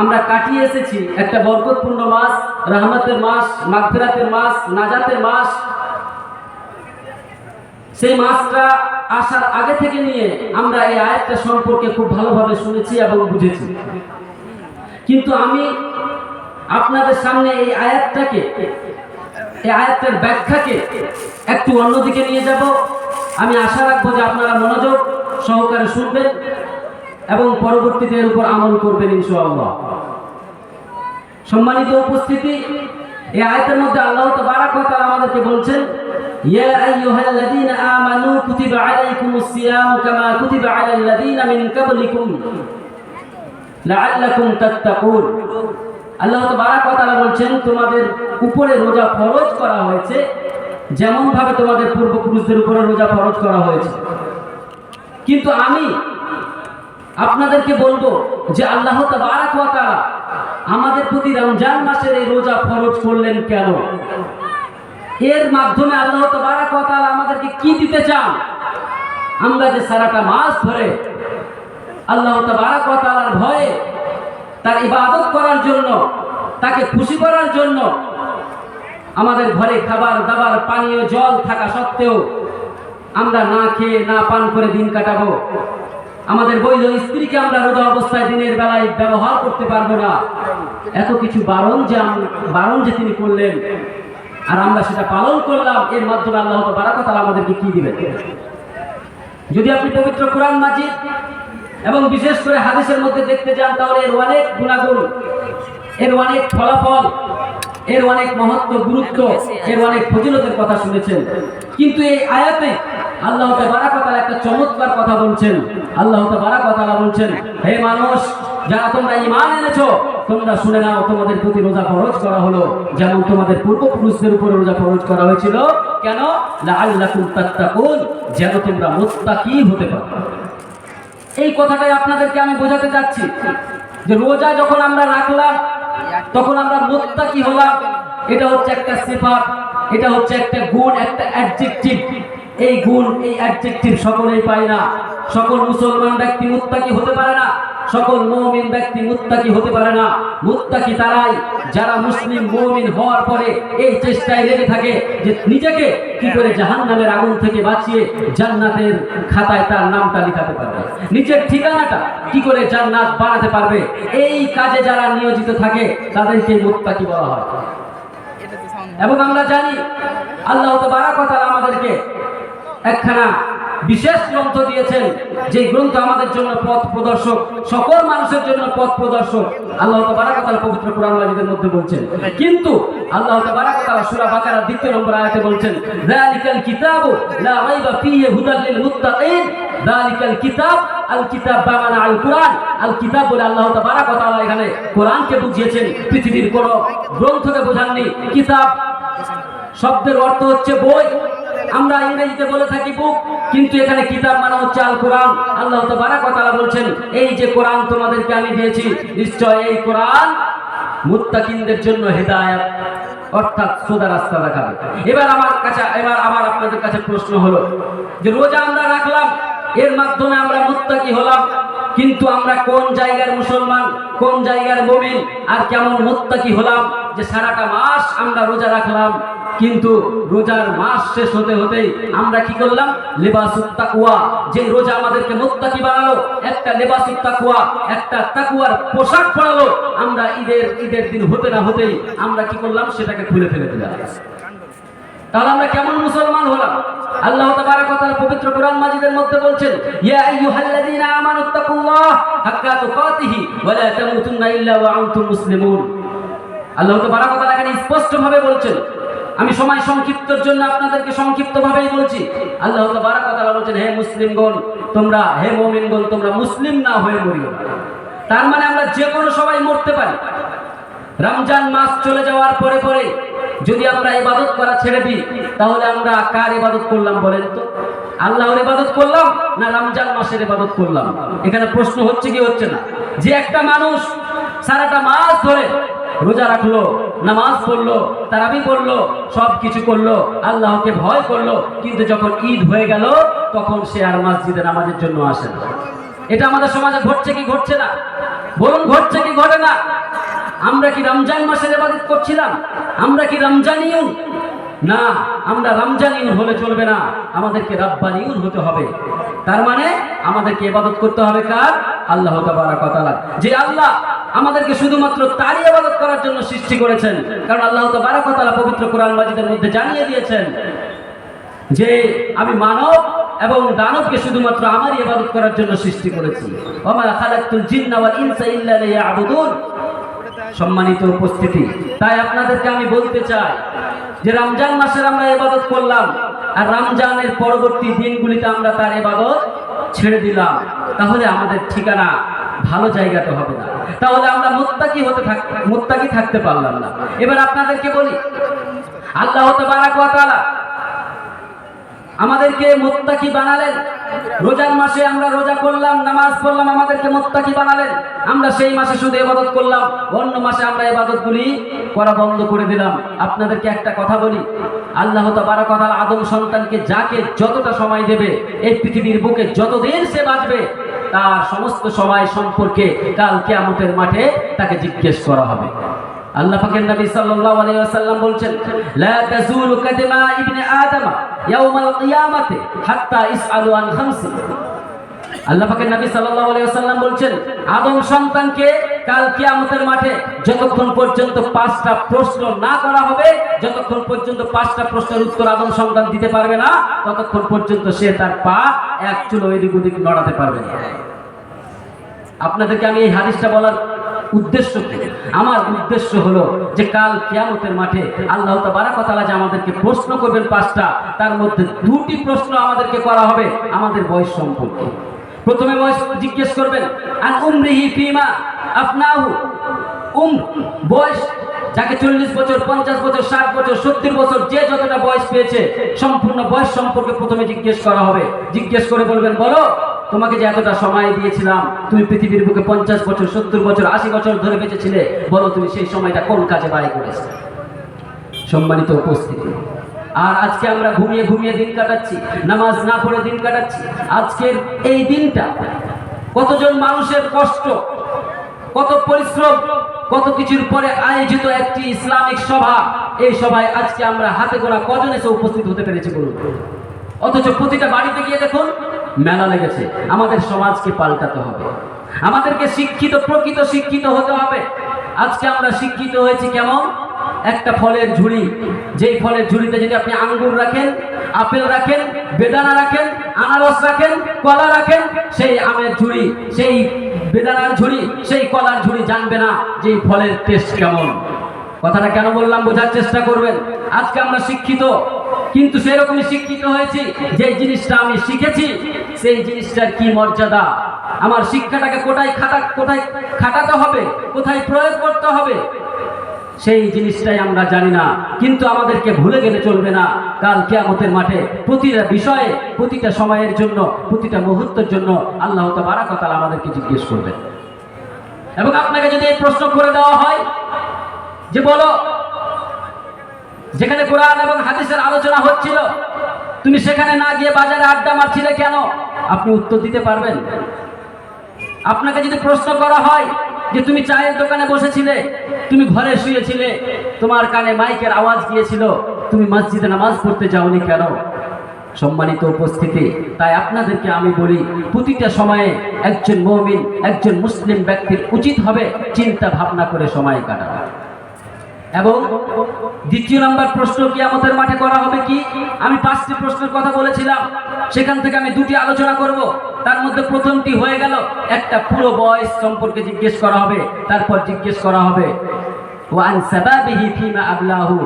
আমরা কাটিয়ে এসেছি একটা বরকতপূর্ণ মাস, রহমতের মাস, মাগফিরাতের মাস, নাজাতের মাস। সেই মাসটা আসার আগে থেকে নিয়ে আমরা এই আয়াতটা সম্পর্কে খুব ভালোভাবে শুনেছি এবং বুঝেছি। কিন্তু আমি আপনাদের সামনে এই আয়াতটাকে, এই আয়াতের ব্যাখ্যাকে একটু অন্যদিকে নিয়ে যাব। আমি আশা রাখব যে আপনারা মনোযোগ সহকারে শুনবেন। এবং পরবর্তীতে এর উপর আমল করবেন ইনশাআল্লাহ। সম্মানিত উপস্থিতি, এই আয়াতের মধ্যে আল্লাহ তাবারাক ওয়া তাআলা আমাদেরকে বলছেন, ইয়া আইয়ুহাল্লাযীনা আমানু কুতিবা আলাইকুমুস সিয়ামু কামা কুতিবা আলাল্লাযীনা মিন ক্বাবলিকুম লাআল্লাকুম তাত্তাকুন। আল্লাহ তাবারাক ওয়া তাআলা বলছেন, তোমাদের উপরে রোজা ফরজ করা হয়েছে যেমন ভাবে তোমাদের পূর্বপুরুষদের উপরে রোজা ফরজ করা হয়েছে। কিন্তু আমি আপনাদেরকে বলব যে আল্লাহ আমাদের প্রতি রমজান মাসের এই রোজা ফরজ করলেন কেন? এর মাধ্যমে আল্লাহ আমাদেরকে কি দিতে চান? আমরা যে সারাটা মাস ধরে আল্লাহ তাআলার ভয়ে তার ইবাদত করার জন্য, তাকে খুশি করার জন্য আমাদের ঘরে খাবার দাবার, পানীয় জল থাকা সত্ত্বেও আমরা না খেয়ে না পান করে দিন কাটাবো। আমাদের বৈধ স্ত্রীকে আমরা রোজা অবস্থায় দিনের বেলায় ব্যবহার করতে পারব না। এত কিছু বারণ যে বারণ যে তিনি করলেন, আর আমরা সেটা পালন করলাম, এর মাধ্যমে আল্লাহ বারাকত আমাদেরকে কি দিবেন? যদি আপনি পবিত্র কোরআন মাজিদ এবং বিশেষ করে হাদিসের মধ্যে দেখতে যান, তাহলে এর অনেক গুণাগুণ, এর অনেক ফলাফল, এর অনেক মহত্ব, গুরুত্ব, এর অনেক ফজিলতের কথা শুনেছেন। কিন্তু এই আয়াতে আল্লাহ বারাকতালা একটা চমৎকার কথা বলছেন। আল্লাহ বারাকতালা বলছেন, হে মানুষ, যারা তোমরা ইমান এনেছো, তোমরা শুনে নাও, তোমাদের প্রতি রোজা ফরজ করা হলো। যেমন তোমাদের পূর্বপুরুষদের উপরে রোজা ফরজ করা হয়েছিল। কেন? লাআল্লাকুম তাত্তাকুন, যেন তোমরা মুত্তাকি হতে পারো। এই কথাটাই আপনাদেরকে আমি বোঝাতে চাচ্ছি যে রোজা যখন আমরা রাখলাম, তখন আমরা মোত্তাকি হলাম। এটা হচ্ছে একটা সিফাত, এটা হচ্ছে একটা গুণ, একটা অ্যাডজেক্টিভ এই গুণ এই অ্যাডজেক্টিভ সকলেই পায় না। সকল মুসলমান ব্যক্তি মুত্তাকি হতে পারে না সকল মুমিন ব্যক্তি মুত্তাকি হতে পারে না। মুত্তাকি তারাই যারা মুসলিম মুমিন হওয়ার পরে এই চেষ্টায় লেগে থাকে যে নিজেকে কি করে জাহান্নামের আগুন থেকে বাঁচিয়ে জান্নাতের খাতায় তার নামটা লিখাতে পারবে। নিজের ঠিকানাটা কি করে জান্নাত বানাতে পারবে? এই কাজে যারা নিয়োজিত থাকে তাদেরকে মুত্তাকি বলা হয়। এবং আমরা জানি আল্লাহ তো কথা আমাদেরকে একখানা বিশেষ গ্রন্থ দিয়েছেন, যে গ্রন্থ আমাদের জন্য পথ প্রদর্শক, সকল মানুষের জন্য পথ প্রদর্শক। আল্লাহ তাবারাকাতাল পবিত্র কোরআন মাজিদের মধ্যে বলছেন। কিন্তু আল্লাহ তাবারাকাতাল সূরা বাকারার দ্বিতীয় নম্বর আয়াতে বলছেন, যালিকাল কিতাবু লা রাইবা ফীহি লিল মুত্তাকিন, যালিকাল কিতাব আল কিতাব আল কোরআন। আল কিতাব বলে আল্লাহ এখানে কোরআনকে বুঝিয়েছেন, পৃথিবীর কোন গ্রন্থকে বোঝাননি। কিতাব শব্দের অর্থ হচ্ছে বই। আমরা ইংরেজিতে বলে থাকি বুক কিন্তু এখানে কিতাব মানে হচ্ছে আল কোরআন আল্লাহ তাআলা বলছেন, এই যে কোরআন তোমাদেরকে আমি দিয়েছি, নিশ্চয় এই কোরআন মুত্তাকিনদের জন্য হেদায়েত, অর্থাৎ সোজা রাস্তা দেখাবে। এবার আমার কাছে, এবার আমার আপনাদের কাছে প্রশ্ন হলো যে রোজা আমরা রাখলাম, এর মাধ্যমে আমরা মুত্তাকি হলাম। কিন্তু আমরা কোন জায়গার মুসলমান, কোন জায়গার মুমিন, আর কেমন মুত্তাকি হলাম যে সারাটা মাস আমরা রোজা রাখলাম। কিন্তু রোজার মাস শেষ হতে হতেই আমরা কি করলাম? লেবাসুত তাকুয়া যে রোজা আমাদেরকে মুত্তাকি বানালো, একটা লেবাসুত তাকুয়া একটা তাকুয়ার পোশাক পরালো, আমরা ঈদের ঈদের দিন হতে না হতেই আমরা কি করলাম? সেটাকে খুলে ফেলে দিলাম। তাহলে আমরা কেমন মুসলমান হলাম? আল্লাহ তাবারক ওয়া পবিত্র কোরআন মাজিদের মধ্যে বলছেন, ইয়া আইয়ুহাল্লাযীনা আমানুত্তাকুল্লাহ হাক্কা তুকাতিহি ওয়া লা তামুতুন্না ইল্লা ওয়া আনতুম মুসলিমুন। আল্লাহ তাবারক ওয়া এখানে স্পষ্টভাবে বলছেন, আমি সময় সংক্ষিপ্তর জন্য আপনাদেরকে সংক্ষিপ্তভাবেই বলছি। আল্লাহ তাবারক ওয়া তাআলা বলছেন, হে মুসলিমগণ, তোমরা, হে মুমিনগণ, তোমরা মুসলিম না হয়ে মরিও তার মানে আমরা যে কোনো সবাই মরতে পারি। রমজান মাস চলে যাওয়ার পরে পরে যদি আমরা ইবাদত করা ছেড়ে দিই, তাহলে আমরা কার ইবাদত করলাম বলেন তো? আল্লাহর ইবাদত করলাম না রমজান মাসের ইবাদত করলাম? এখানে প্রশ্ন হচ্ছে কি হচ্ছে না? যে একটা মানুষ সারাটা মাস ধরে রোজা রাখল, নামাজ পড়ল, তারাবি পড়ল সব কিছু করল, আল্লাহকে ভয় করল, কিন্তু যখন ঈদ হয়ে গেল, তখন সে আর মসজিদে নামাজের জন্য আসে না। এটা আমাদের সমাজে ঘটছে কি ঘটছে না? বলুন, ঘটছে কি ঘটে না? আমরা কি রমজান মাসের ইবাদত করছিলাম? আমরা কি রমজানিউন? না, আমরা রমজানিউন হলে চলবে না। আমাদেরকে রব্বানিউন হতে হবে। তার মানে আমাদেরকে ইবাদত করতে হবে কার? আল্লাহ তাবারাক যে আল্লাহ আমাদেরকে শুধুমাত্র তারই আবাদত করার জন্য সৃষ্টি করেছেন, কারণ আল্লাহ তাবারাক ওয়া তাআলা পবিত্র কোরআন মাজিদের মধ্যে জানিয়ে দিয়েছেন যে আমি মানব এবং দানবকে শুধুমাত্র আমারই ইবাদত করার জন্য সৃষ্টি করেছি। ওমা খালাকতুল ওয়াল ইনসা ইল্লা সম্মানিত উপস্থিতি। তাই আপনাদেরকে আমি বলতে চাই যে রমজান মাসের আমরা এবাদত করলাম আর রমজানের পরবর্তী দিনগুলিতে আমরা তার এবাদত ছেড়ে দিলাম। তাহলে আমাদের ঠিকানা ভালো জায়গাতে হবে না। তাহলে আমরা মুত্তাকি হতে থাক, মুত্তাকি থাকতে পারলাম না। এবার আপনাদেরকে বলি, আল্লাহ তাআলা আমাদেরকে মোত্তাকি বানালেন। রোজার মাসে আমরা রোজা করলাম, নামাজ পড়লাম, আমাদেরকে মোত্তাকি বানালেন। আমরা সেই মাসে শুধু ইবাদত করলাম, অন্য মাসে আমরা ইবাদতগুলি করা বন্ধ করে দিলাম। আপনাদেরকে একটা কথা বলি, আল্লাহ ওয়া তাআলা আদম সন্তানকে যাকে যতটা সময় দেবে, এই পৃথিবীর বুকে যতদিন সে বাঁচবে, তার সমস্ত সময় সম্পর্কে কাল কিয়ামতের মাঠে তাকে জিজ্ঞেস করা হবে। আল্লাহ পাকের নবী সাল্লাল্লাহু আলাইহি ওয়াসাল্লাম বলছেন, লা তাজুলু কাদমা ইবনে আদম ইয়াউমাল কিয়ামাতি হাত্তা ইসআলু আন খামসি। আল্লাহ পাকের নবী সাল্লাল্লাহু আলাইহি ওয়াসাল্লাম বলছেন, আদম সন্তানকে কাল কিয়ামতের মাঠে যতক্ষণ পর্যন্ত পাঁচটা প্রশ্ন না করা হবে, যতক্ষণ পর্যন্ত পাঁচটা প্রশ্নের উত্তর আদম সন্তান দিতে পারবে না, ততক্ষণ পর্যন্ত সে তার পা এক চুলো এদিক ওদিক নড়াতে পারবে না। আপনাদেরকে আমি এই হাদিসটা বলার উদ্দেশ্য আমার উদ্দেশ্য হলো যে কাল কিয়ামতের মাঠে আল্লাহ তাবারাকাতালা যে আমাদেরকে প্রশ্ন করবেন পাঁচটা, তার মধ্যে দুটি প্রশ্ন আমাদেরকে করা হবে আমাদের বয়স সম্পর্কে। প্রথমে বয়স জিজ্ঞেস করবেন, আন উমরিহি ফিমা আফনাহু? উম, বয়স যাকে চল্লিশ বছর, পঞ্চাশ বছর, ষাট বছর, সত্তর বছর, যে যতটা বয়স পেয়েছে, সম্পূর্ণ বয়স সম্পর্কে প্রথমে জিজ্ঞেস করা হবে। জিজ্ঞেস করে বলবেন, বলো তোমাকে যে এতটা সময় দিয়েছিলাম, তুমি পৃথিবীর বুকে পঞ্চাশ বছর, সত্তর বছর, আশি বছর ধরে বেঁচেছিলে, বলো তুমি সেই সময়টা কোন কাজে ব্যয় করেছ? সম্মানিত উপস্থিতি, আর আজকে আমরা ঘুমিয়ে ঘুমিয়ে দিন কাটাচ্ছি, নামাজ না পড়ে দিন কাটাচ্ছি, আজকের এই দিনটা কতজন মানুষের কষ্ট, কত পরিশ্রম, কত কিছুর পরে আয়োজিত একটি ইসলামিক সভা, এই সভায় আজকে আমরা হাতে গোনা কজন এসে উপস্থিত হতে পেরেছি বলুন। অথচ প্রতিটা বাড়িতে গিয়ে দেখুন মেলা লেগেছে। আমাদের সমাজকে পাল্টাতে হবে। আমাদেরকে শিক্ষিত, প্রকৃত শিক্ষিত হতে হবে। আজকে আমরা শিক্ষিত হয়েছি কেমন? একটা ফলের ঝুড়ি। যেই ফলের ঝুড়িতে যদি আপনি আঙ্গুর রাখেন, আপেল রাখেন, বেদানা রাখেন, আনারস রাখেন, কলা রাখেন, সেই আমের ঝুড়ি, সেই বেদানার ঝুড়ি, সেই কলার ঝুড়ি জানবে না যে ফলের টেস্ট কেমন। কথাটা কেন বললাম বোঝার চেষ্টা করবেন। আজকে আমরা শিক্ষিত। কিন্তু সেরকমই শিক্ষিত হয়েছি। যে জিনিসটা আমি শিখেছি, সেই জিনিসটার কি মর্যাদা? আমার শিক্ষাটাকে কোথায় খাটা, কোথায় খাটাতে হবে? কোথায় প্রয়োগ করতে হবে? সেই জিনিসটাই আমরা জানি না। কিন্তু আমাদেরকে ভুলে গেলে চলবে না। কাল কিয়ামতের মাঠে প্রতিটা বিষয়ে, প্রতিটা সময়ের জন্য, প্রতিটা মুহূর্তের জন্য আল্লাহ তাবারাকাতালা আমাদেরকে জিজ্ঞেস করবেন। এবং আপনাকে যদি এই প্রশ্ন করে দেওয়া হয়, যে বলো যেখানে কোরআন এবং হাদিসের আলোচনা হচ্ছিল, তুমি সেখানে না গিয়ে বাজারে আড্ডা মারছিলে কেন? আপনি উত্তর দিতে পারবেন। আপনাকে যদি প্রশ্ন করা হয় যে তুমি চায়ের দোকানে বসেছিলে, তুমি ঘরে শুয়েছিলে, তোমার কানে মাইকের আওয়াজ গিয়েছিল, তুমি মসজিদে নামাজ পড়তে যাওনি কেন? সম্মানিত উপস্থিতি, তাই আপনাদেরকে আমি বলি, প্রতিটা সময়ে একজন মমিন, একজন মুসলিম ব্যক্তির উচিত হবে চিন্তা ভাবনা করে সময় কাটানো। এবং দ্বিতীয় নাম্বার প্রশ্ন কি আমাদের মাঠে করা হবে কি? আমি পাঁচটি প্রশ্নের কথা বলেছিলাম। সেখান থেকে আমি দুটি আলোচনা করব। তার মধ্যে প্রথমটি হয়ে গেল, একটা পুরো বয়স সম্পর্কে জিজ্ঞেস করা হবে, তারপর জিজ্ঞেস করা হবে। ওয়ান সাবাবিহি ফিমা আবলাহু।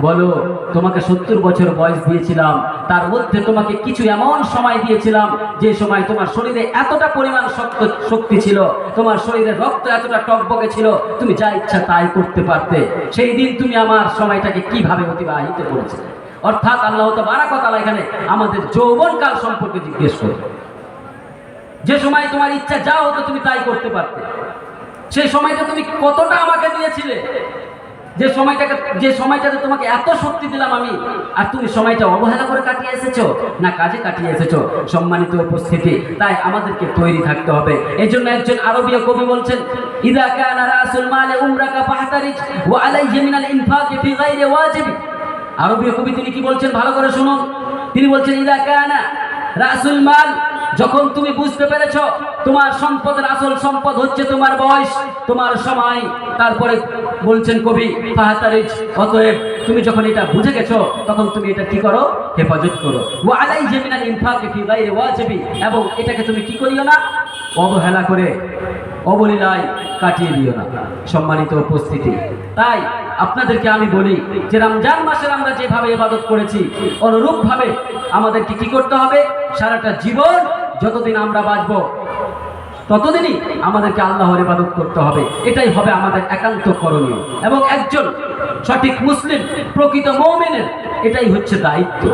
বলো, তোমাকে সত্তর বছর বয়স দিয়েছিলাম, তার মধ্যে তোমাকে কিছু এমন সময় দিয়েছিলাম, যে সময় তোমার শরীরে এতটা পরিমাণ শক্ত, শক্তি ছিল, তোমার শরীরে রক্ত এতটা টকবকে ছিল, তুমি যা ইচ্ছা তাই করতে পারতে। সেই দিন তুমি আমার সময়টাকে কীভাবে অতিবাহিত করেছিলে? অর্থাৎ আল্লাহ তো তাআলা এখানে আমাদের যৌবনকাল সম্পর্কে জিজ্ঞেস করবে যে সময় তোমার ইচ্ছা যা হতো তুমি তাই করতে পারতে। সেই সময়টা তুমি কতটা আমাকে দিয়েছিলে? যে সময়টাকে যে সময়টাতে তোমাকে এত শক্তি দিলাম আমি, আর তুমি সময়টা অবহেলা করে কাটিয়ে এসেছ না কাজে কাটিয়ে এসেছ? সম্মানিত উপস্থিতি, তাই আমাদেরকে তৈরি থাকতে হবে। এই জন্য একজন আরবীয় কবি বলছেন, ইদা কানা রাসুল মালে উমরাকা ফাহতারিজ ওয়া আলাইহি মিনাল ইনফাকি ফি গায়রি ওয়াজিব। আরবীয় কবি তিনি কি বলছেন? ভালো করে শুনুন। তিনি বলছেন, ইদা কানা রাসুল মাল যখন তুমি বুঝতে পেরেছ তোমার সম্পদের আসল সম্পদ হচ্ছে তোমার বয়স, তোমার সময়, তারপরে বলছেন কবি ফাহাতারিজ অতএব তুমি যখন এটা বুঝে গেছো, তখন তুমি এটা কি করো? হেফাজত করো। ও আলাই জেমিনাল ইনফাকে এবং এটাকে তুমি কি করিও না? অবহেলা করে, অবলীলায় কাটিয়ে দিও না। সম্মানিত উপস্থিতি। তাই আপনাদেরকে আমি বলি যে রমজান মাসের আমরা যেভাবে ইবাদত করেছি, অনুরূপভাবে আমাদেরকে কি করতে হবে? সারাটা জীবন যতদিন আমরা বাঁচব, ততদিনই আমাদেরকে আল্লাহর ইবাদত করতে হবে। এটাই হবে আমাদের একান্ত করণীয়। এবং একজন সঠিক মুসলিম, প্রকৃত মৌমিনের, এটাই হচ্ছে দায়িত্ব।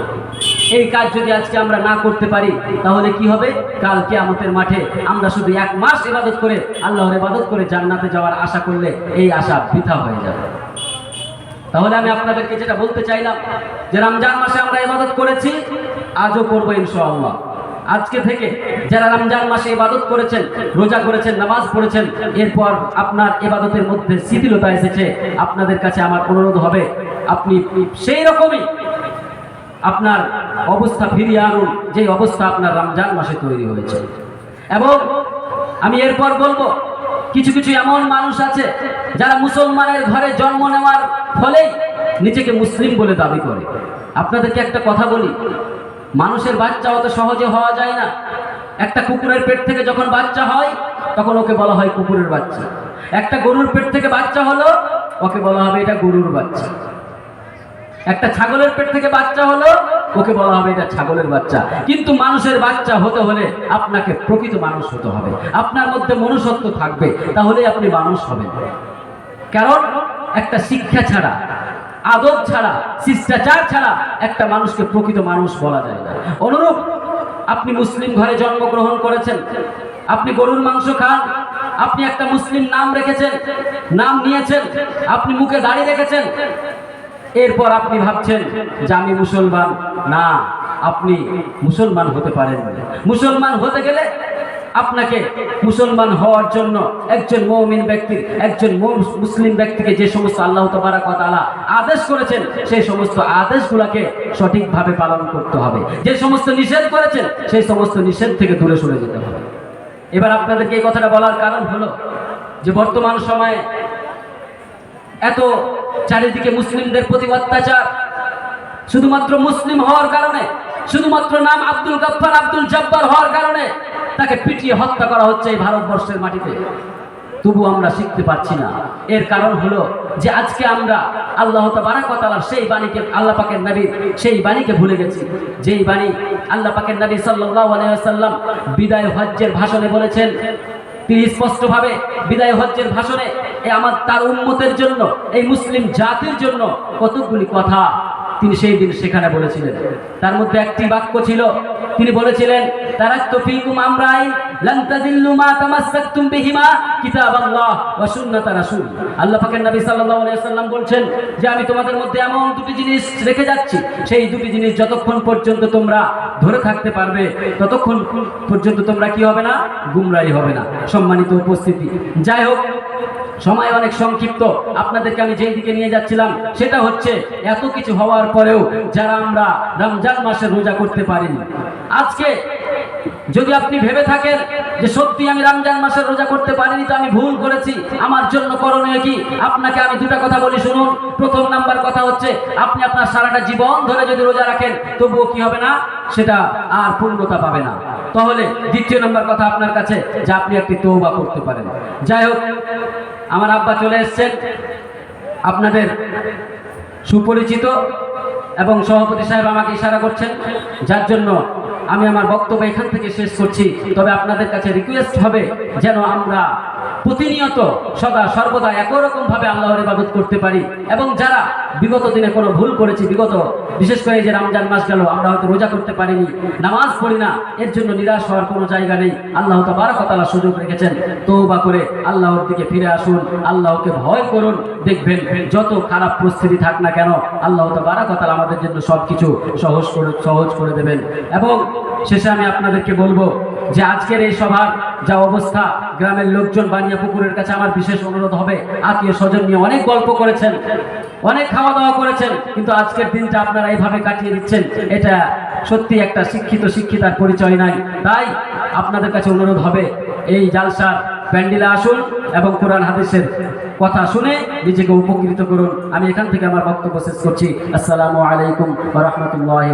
এই কাজ যদি আজকে আমরা না করতে পারি, তাহলে কি হবে? কালকে আমাদের মাঠে আমরা শুধু এক মাস ইবাদত করে আল্লাহর ইবাদত করে জান্নাতে যাওয়ার আশা করলে এই আশা বৃথা হয়ে যাবে। তাহলে আমি আপনাদেরকে যেটা বলতে চাইলাম যে, রমজান মাসে আমরা ইবাদত করেছি, আজও করব ইনশাআল্লাহ। আজকে থেকে যারা রমজান মাসে ইবাদত করেছেন, রোজা করেছেন, নামাজ পড়েছেন, এরপর আপনার ইবাদতের মধ্যে শিথিলতা এসেছে, আপনাদের কাছে আমার অনুরোধ হবে, আপনি সেই রকমই আপনার অবস্থা ফিরিয়ে আনুন, যে অবস্থা আপনার রমজান মাসে তৈরি হয়েছে। এবং আমি এরপর বলব, কিছু কিছু এমন মানুষ আছে যারা মুসলমানের ঘরে জন্ম নেওয়ার ফলেই নিজেকে মুসলিম বলে দাবি করে। আপনাদেরকে একটা কথা বলি মানুষের বাচ্চা অত সহজে হওয়া যায় না। একটা কুকুরের পেট থেকে যখন বাচ্চা হয়, তখন ওকে বলা হয় কুকুরের বাচ্চা। একটা গরুর পেট থেকে বাচ্চা হলো, ওকে বলা হবে এটা গরুর বাচ্চা। একটা ছাগলের পেট থেকে বাচ্চা হলো, ওকে বলা হবে এটা ছাগলের বাচ্চা। কিন্তু মানুষের বাচ্চা হতে হলে আপনাকে প্রকৃত মানুষ হতে হবে। আপনার মধ্যে মনুষ্যত্ব থাকবে, তাহলেই আপনি মানুষ হবেন। কারণ একটা শিক্ষা ছাড়া আদব ছাড়া, শিষ্টাচার ছাড়া একটা মানুষকে প্রকৃত মানুষ বলা যায় না। অনুরূপ, আপনি মুসলিম ঘরে জন্মগ্রহণ করেছেন, আপনি গরুর মাংস খান, আপনি একটা মুসলিম নাম রেখেছেন, নাম নিয়েছেন, আপনি মুখে দাড়ি রেখেছেন, এরপর আপনি ভাবছেন যে আমি মুসলমান, না, আপনি মুসলমান হতে পারেন মুসলমান হতে গেলে আপনাকে মুসলমান হওয়ার জন্য একজন মৌমিন ব্যক্তির, একজন মুসলিম ব্যক্তিকে যে সমস্ত আল্লাহ তবারা তাআলা আদেশ করেছেন, সেই সমস্ত আদেশগুলোকে সঠিকভাবে পালন করতে হবে। যে সমস্ত নিষেধ করেছেন, সেই সমস্ত নিষেধ থেকে দূরে সরে যেতে হবে। এবার আপনাদেরকে এই কথাটা বলার কারণ হলো যে বর্তমান সময়ে এত চারিদিকে মুসলিমদের প্রতি অত্যাচার, শুধুমাত্র মুসলিম হওয়ার কারণে, শুধুমাত্র নাম আব্দুল গাফফার, আব্দুল জব্বার হওয়ার কারণে তাকে পিটিয়ে হত্যা করা হচ্ছে এই ভারতবর্ষের মাটিতে। তবু আমরা শিখতে পারছি না। এর কারণ হলো যে আজকে আমরা আল্লাহ তাবারাকাতালার সেই বাণীকে, আল্লাহ পাকের নবী সেই বাণীকে ভুলে গেছি। যেই বাণী আল্লাহ পাকের নবী সাল্লাহ আলাইসাল্লাম বিদায় হজ্জের ভাষণে বলেছেন তিনি স্পষ্টভাবে বিদায় হজ্জের ভাষণে এই আমার তার উন্মতের জন্য, এই মুসলিম জাতির জন্য কতগুলি কথা তিনি সেই দিন সেখানে বলেছিলেন। তার মধ্যে একটি বাক্য ছিল, তিনি বলেছিলেন তারা তো ফিকুম আমরাইন, লান তাদিল্লু মা বিহিমা কিতাবাল্লাহ ওয়া সুন্নাত রাসূল। আল্লাহ পাকের নবী সাল্লাল্লাহু আলাইহি ওয়াসাল্লাম বলছেন যে, আমি তোমাদের মধ্যে এমন দুটি জিনিস রেখে যাচ্ছি। সেই দুটি জিনিস যতক্ষণ পর্যন্ত তোমরা ধরে থাকতে পারবে, ততক্ষণ পর্যন্ত তোমরা কি হবে না? গুমরাই হবে না। সম্মানিত উপস্থিতি। যাই হোক, সময় অনেক সংক্ষিপ্ত। আপনাদেরকে আমি যেই দিকে নিয়ে যাচ্ছিলাম, সেটা হচ্ছে এত কিছু হওয়ার পরেও যারা আমরা রমজান মাসে রোজা করতে পারিনি। আজকে যদি আপনি ভেবে থাকেন যে সত্যি আমি রমজান মাসের রোজা করতে পারিনি, তো আমি ভুল করেছি। আমার জন্য করণীয় কি? আপনাকে আমি দুটা কথা বলি, শুনুন। প্রথম নাম্বার কথা হচ্ছে, আপনি আপনার সারাটা জীবন ধরে যদি রোজা রাখেন, তবুও কি হবে না? সেটা আর পূর্ণতা পাবে না। তাহলে দ্বিতীয় নম্বর কথা আপনার কাছে, যে আপনি একটি তৌবা করতে পারেন। যাই হোক, আমার আব্বা চলে এসছেন। আপনাদের সুপরিচিত এবং সভাপতি সাহেব আমাকে ইশারা করছেন। যার জন্য আমি আমার বক্তব্য এখান থেকে শেষ করছি। তবে আপনাদের কাছে রিকোয়েস্ট হবে যেন আমরা প্রতিনিয়ত সদা সর্বদা একই রকম ভাবে আল্লাহর ইবাদত করতে পারি। এবং যারা বিগত দিনে কোনো ভুল করেছি, বিগত, বিশেষ করে যে রমজান মাস গেল, আমরা হয়তো রোজা করতে পারিনি, নামাজ পড়ি না, এর জন্য নিরাশ হওয়ার কোনো জায়গা নেই। আল্লাহ তাবারকতালা সুযোগ রেখেছেন। তৌবা করে আল্লাহর দিকে ফিরে আসুন, আল্লাহকে ভয় করুন, দেখবেন যত খারাপ পরিস্থিতি থাক না কেন, আল্লাহ তাবারকতালা আমাদের জন্য সব কিছু সহজ করে সহজ করে দেবেন। এবং শেষে আমি আপনাদেরকে বলব যে আজকের এই সভার যা অবস্থা, গ্রামের লোকজন বানিয়া পুকুরের কাছে আমার বিশেষ অনুরোধ হবে। আত্মীয় স্বজন নিয়ে অনেক গল্প করেছেন, অনেক খাওয়া দাওয়া করেছেন, কিন্তু আজকের দিনটা আপনারা এইভাবে কাটিয়ে দিচ্ছেন, এটা সত্যি একটা শিক্ষিত শিক্ষিতার পরিচয় নাই। তাই আপনাদের কাছে অনুরোধ হবে, এই জালসার প্যান্ডেলে আসুন এবং কোরআন হাদিসের কথা শুনে নিজেকে উপকৃত করুন। আমি এখান থেকে আমার বক্তব্য শেষ করছি। আসসালামু আলাইকুম রহমতুল্লাহ